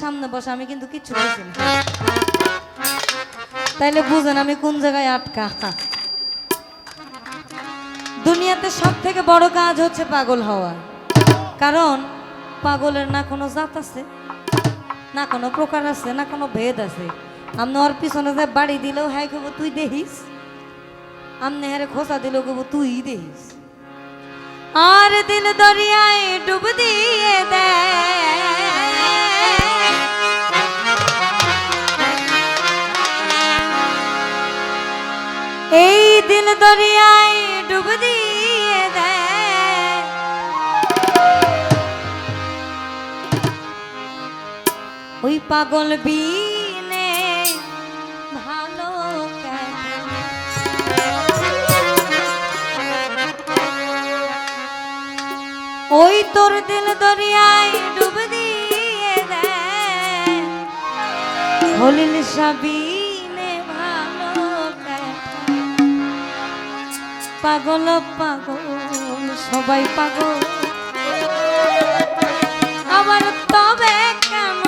সামনে বসে, আমি কিন্তু কিচ্ছু বলছি না। তাইলে বুঝেন আমি কোন জায়গায় আটকা? দুনিয়াতে সব থেকে বড় কাজ হচ্ছে পাগল হওয়া। কারণ পাগলের না কোনো জাত আছে, না কোনো প্রকার আছে, না কোনো ভেদ আছে। আপনি ওর পিছনে যে বাড়ি দিলেও হ্যাঁ কব তুই দেখিস? আমনে হ্যারে খোসা দিলেও কব তুই দেখিস? আর দিল দরিয়ায় ডুব দিয়ে দেয়। দরিয়ায় ডুব দিয়ে দেয়। ওই পাগল বিনে ভালো ওই তোর দিল দরিয়ায় ডুব দিয়ে দেয়। হলিল সাবিনে পাগল পাগল সবাই পাগল। আবার তবে কেন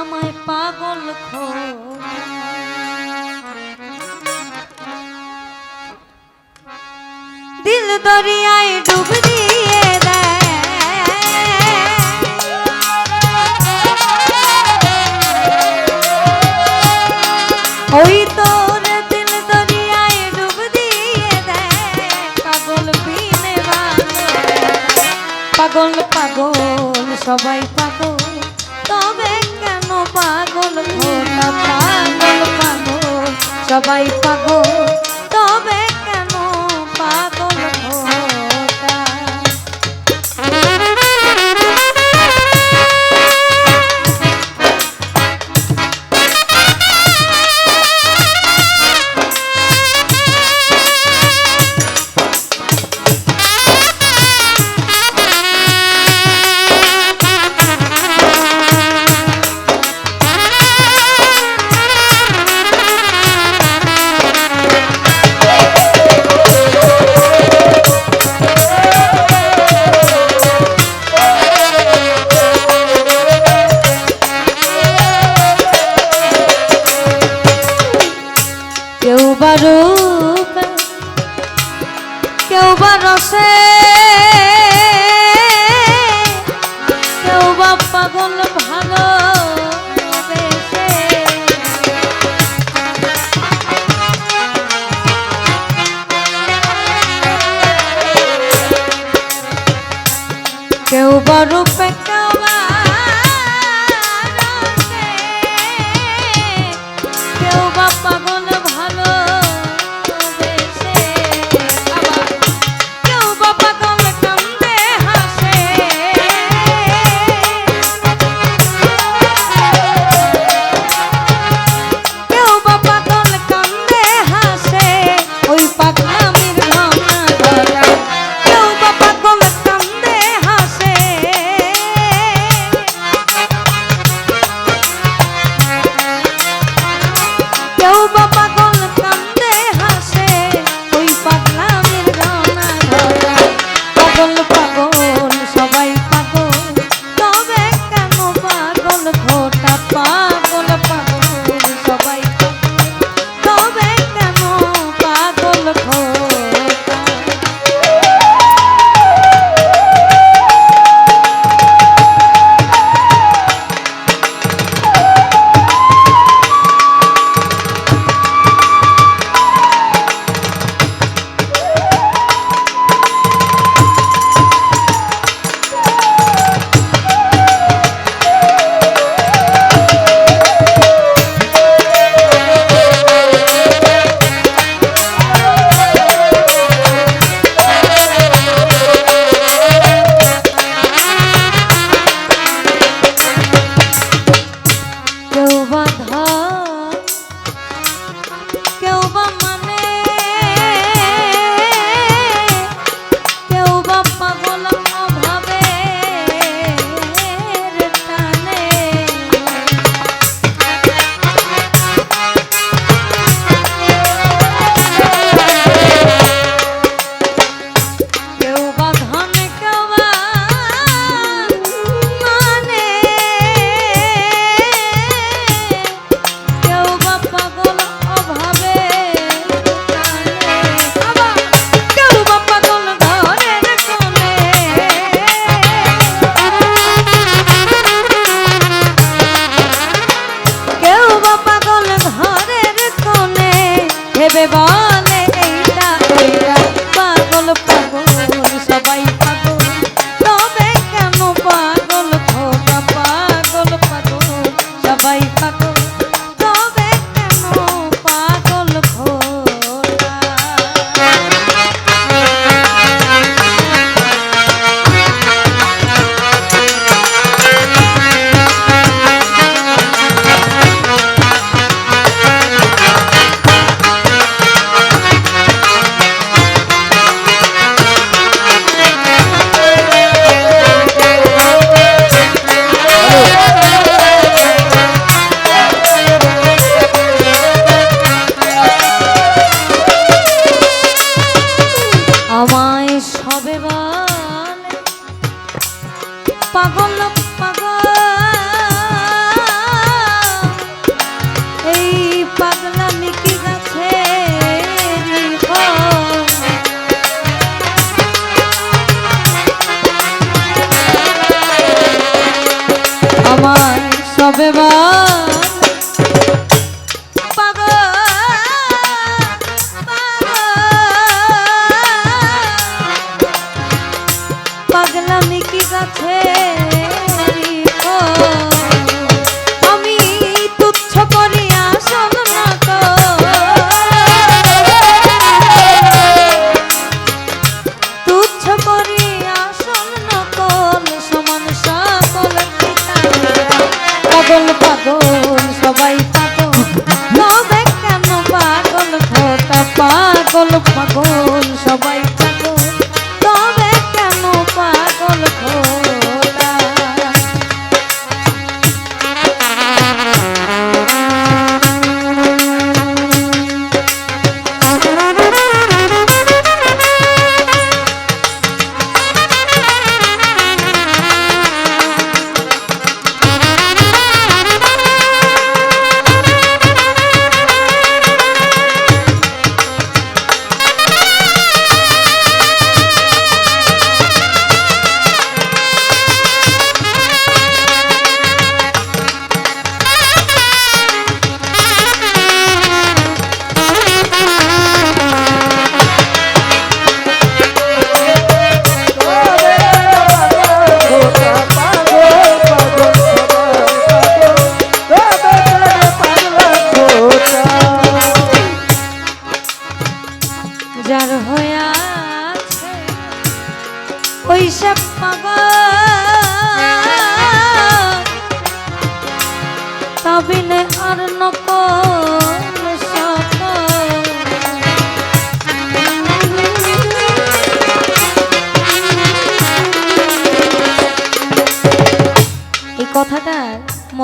আমায় পাগল খো দিল দরিয়ায় ডুব বা রূপে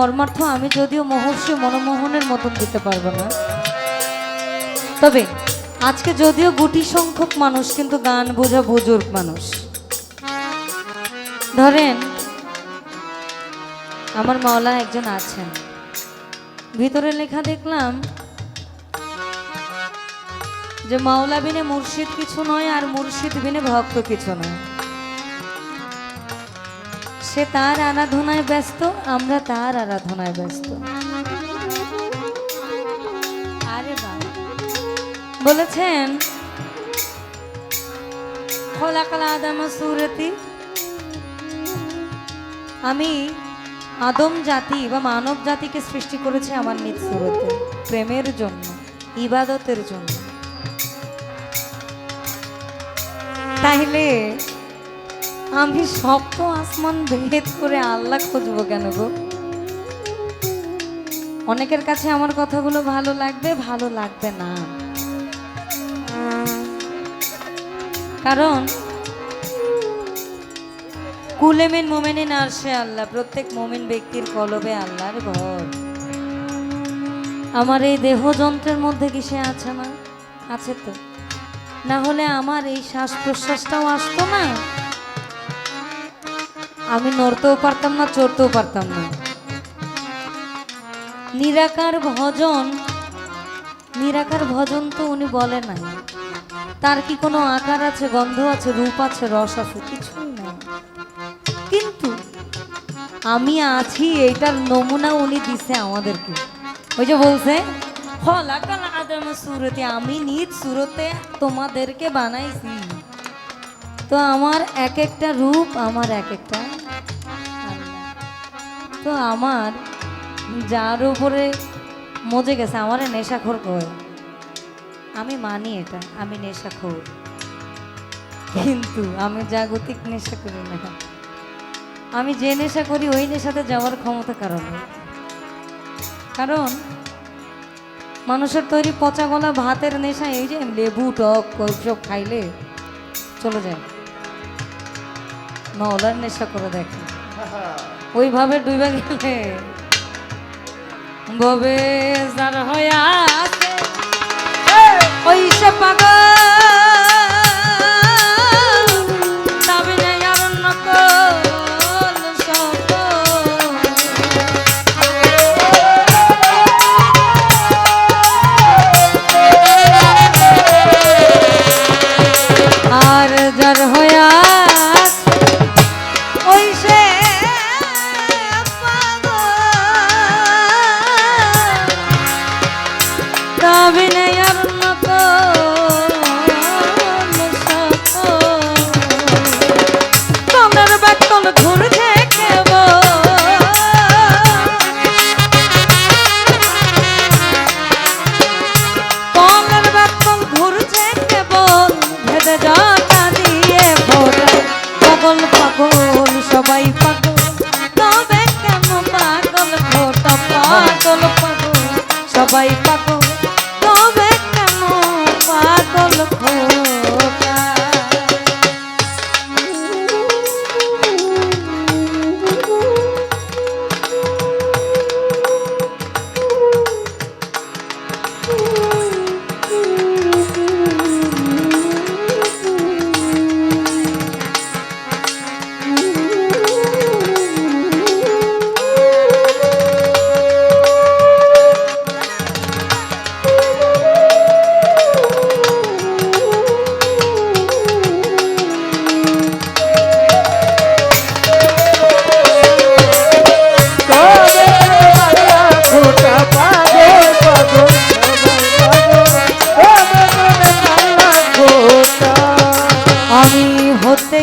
মর্মার্থ আমি যদিও মহর্ষি মনমোহনের মতন দিতে পারব না। তবে আজকে যদিও গুটি সংখ্যক মানুষ, কিন্তু গান বোঝা বুজুর্গ মানুষ। ধরেন, আমার মাওলা একজন আছেন। ভিতরে লেখা দেখলাম যে মাওলা বিনে মুর্শিদ কিছু নয় আর মুর্শিদ বিনে ভক্ত কিছু নয়। সে তার আরাধনায় ব্যস্ত, আমরা তার আরাধনায় ব্যস্ত। আরে বলেছেন সুরতি, আমি আদম জাতি বা মানব জাতিকে সৃষ্টি করেছে আমার নিজ সুরতে, প্রেমের জন্য, ইবাদতের জন্য। তাইলে আমি সপ্ত আসমান ভেদ করে আল্লাহ খুঁজবো কেন গো? অনেকের কাছে আমার কথাগুলো ভালো লাগবে ভালো লাগবে না। কারণ কুলেমিন মোমেনিন আরশে আল্লাহ, প্রত্যেক মোমিন ব্যক্তির কলবে আল্লাহর ঘর। আমার এই দেহ যন্ত্রের মধ্যে কি সে আছে না আছে তো। না হলে আমার এই শ্বাস প্রশ্বাসটাও আসতো না? আমি নড়তেও পারতাম না, চড়তেও পারতাম না। নিরাকার ভজন নিরাকার ভজন তো উনি বলে নাই। তার কি কোনো আকার আছে, গন্ধ আছে, রূপ আছে, রস আছে? কিছুই নাই। কিন্তু আমি আছি, এইটার নমুনা উনি দিছে আমাদেরকে। ওই যে বলছে হলাকাল আদম সুরতে, আমি নিজ সুরতে তোমাদেরকে বানাইছি। তো আমার এক একটা রূপ, আমার এক একটা তো আমার যার উপরে মজে গেছে, আমার নেশাখোর কয়। আমি মানি এটা, আমি নেশাখোর। কিন্তু আমি জাগতিক নেশা করি না। আমি যে নেশা করি, ওই নেশাতে যাওয়ার ক্ষমতা কারণ কারণ মানুষের তৈরি পচা গলা ভাতের নেশা, এই যে লেবু, টক সব খাইলে চলে যায়। নলার নেশা করে দেখে। ওইভাবে ডুবে গেলে ববে যার হয়ে আছে। ওই সে পাগল!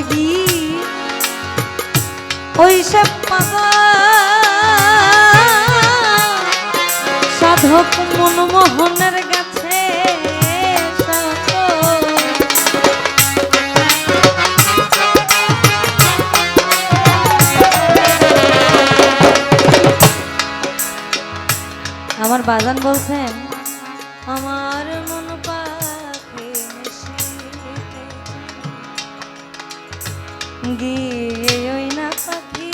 গিয়ে ওই সে পাগল সাধক মনমোহনের কাছে আমার বাজান বলছেন আমার মন গিয়ে না আমার পাখি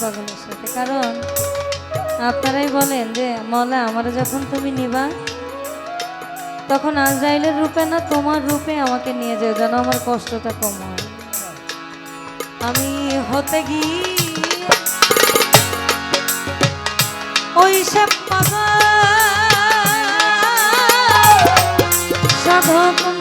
পাগলের সাথে। কারণ আপনারাই বলেন যে, মলা, আমার যখন তুমি নিবা, তখন আজরাইলের রূপে না, তোমার রূপে আমাকে নিয়ে যাও। যেন আমার কষ্টটা কম। হয় আমি হতে গিয়ে ওই সে পাগল সাধক